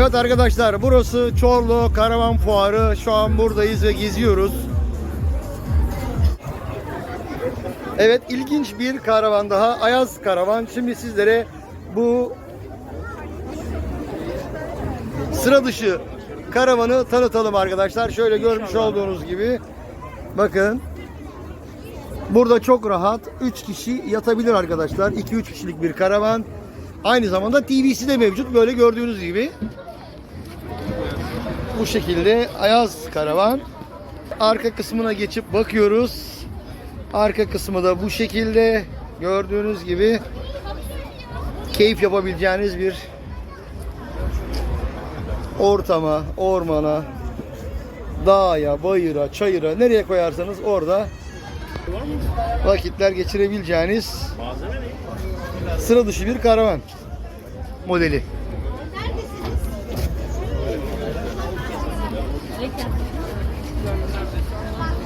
Evet arkadaşlar burası Çorlu Karavan Fuarı. Şu an buradayız ve geziyoruz. Evet ilginç bir karavan daha. Ayaz Karavan. Şimdi sizlere bu sıra dışı karavanı tanıtalım arkadaşlar. Şöyle görmüş olduğunuz gibi. Bakın. Burada çok rahat 3 kişi yatabilir arkadaşlar. 2-3 kişilik bir karavan. Aynı zamanda TV'si de mevcut. Böyle gördüğünüz gibi. Bu şekilde Ayaz karavan. Arka kısmına geçip bakıyoruz. Arka kısmı da bu şekilde. Gördüğünüz gibi keyif yapabileceğiniz bir ortama, ormana, dağa, bayıra, çayıra nereye koyarsanız orada vakitler geçirebileceğiniz sıra dışı bir karavan modeli. Lekker. Ja,